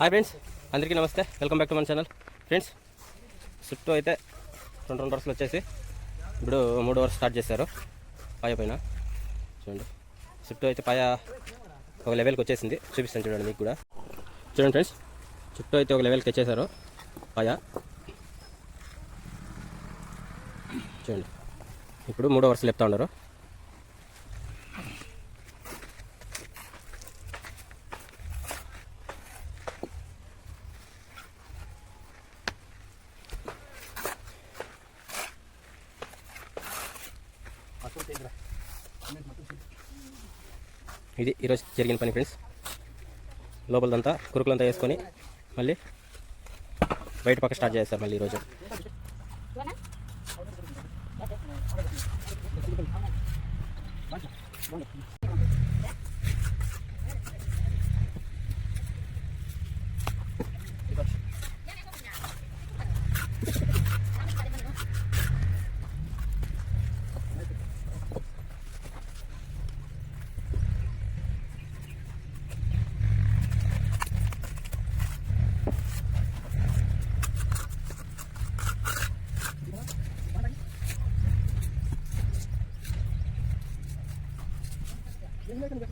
Hi friends అందరికీ నమస్తే. Welcome back to మన ఛానల్. ఫ్రెండ్స్ చుట్టూ అయితే రెండు రెండు వరుసలు వచ్చేసి ఇప్పుడు మూడు వరుస స్టార్ట్ చేశారు. పాయ పైన. చూడండి. చుట్టూ అయితే పాయ ఒక లెవెల్కి వచ్చేసింది. చూపిస్తాను చూడండి మీకు కూడా. చూడండి ఫ్రెండ్స్ చుట్టూ అయితే ఒక లెవెల్కి వచ్చేసారు పాయ. చూడండి. ఇప్పుడు మూడో వరుసలు చెప్తా ఉన్నారు. ఇది ఈరోజు జరిగిన పని ఫ్రెండ్స్ లోపలదంతా కురుకులంతా వేసుకొని మళ్ళీ బయట పక్క స్టార్ట్ చేస్తారు మళ్ళీ ఈరోజు. ఇంకా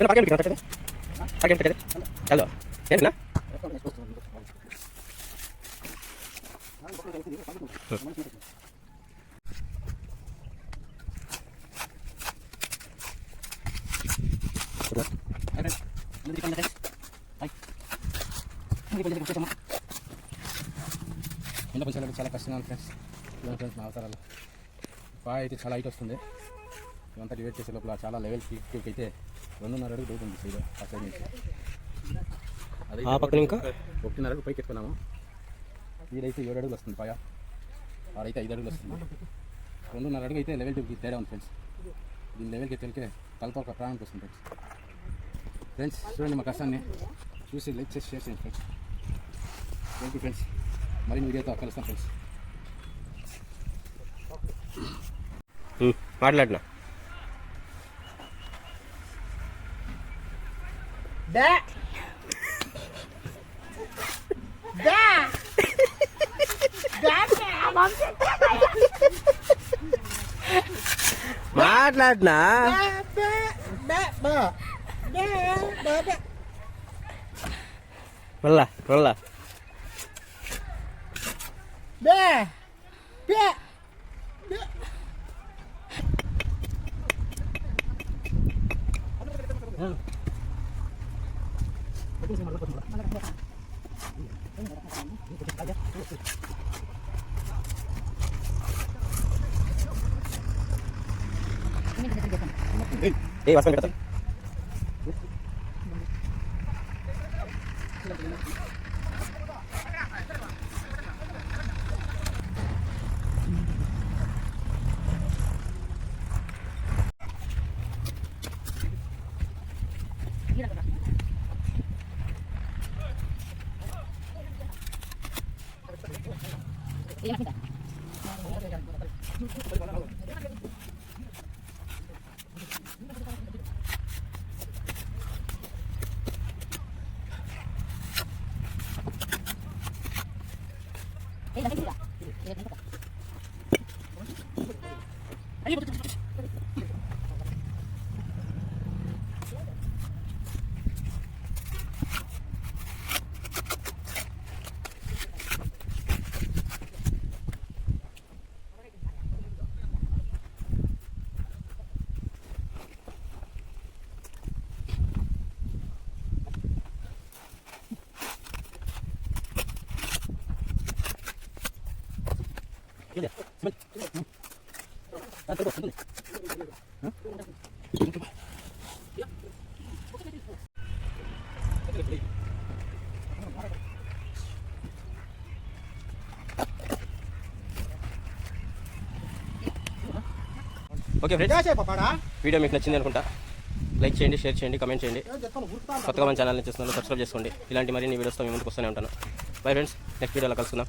பாக்கெட் பிடிக்கிறேன் பாக்கெட் பிடிக்கிறது ஹலோ ஏன்னா Thank you. Pakai bikin ఎండ పంచాలంటే చాలా కష్టంగా ఉంది ఫ్రెండ్స్ ఫ్రెండ్స్ మా అవసరాలు పాయ అయితే చాలా హైట్ వస్తుంది ఇవంతా డివైడ్ చేసే లోపల చాలా లెవెల్ పీక్ అయితే రెండున్నర అడుగు దూకుంది సైడ్ ఆ సైడ్ నుంచి అదే పక్కన ఇంకా? ఒకటిన్నర అడుగు పైకి ఎత్తుకున్నాము. వీడైతే ఏడు అడుగులు వస్తుంది పాయ ఆడైతే ఐదు అడుగులు వస్తుంది. రెండున్నర అడుగు అయితే లెవెల్ టూకి తేడా ఉంది ఫ్రెండ్స్ దీని లెవెల్కి తెలికే తలతో ఒక ప్రాణానికి వస్తుంది ఫ్రెండ్స్ ఫ్రెండ్స్ చూడండి మా కష్టాన్ని చూసి లైక్ చేసి షేర్ చేయండి ఫ్రెండ్స్ థ్యాంక్ యూ ఫ్రెండ్స్ మరిన్ని వీడియోతో కలుస్తాం ఫ్రెండ్స్ మాట్లాడినా. మాట్లాడినా? Belah, belah. Be. Be. Be. Eh, eh masukkan ke 아니, 뭐, okay friends video మీకు నచ్చింది అనుకుంటా. లైక్ చేయండి షేర్ చేయండి కమెంట్ చేయండి. కొత్తగా మన ఛానల్ని చూస్తున్నారు సబ్స్క్రైబ్ చేసుకోండి. ఇలాంటి మరిన్ని వీడియోస్తో మీ ముందుకు వస్తూనే ఉంటాను. బై ఫ్రెండ్స్ నెక్స్ట్ వీడియోలో కలుసుకుందాం.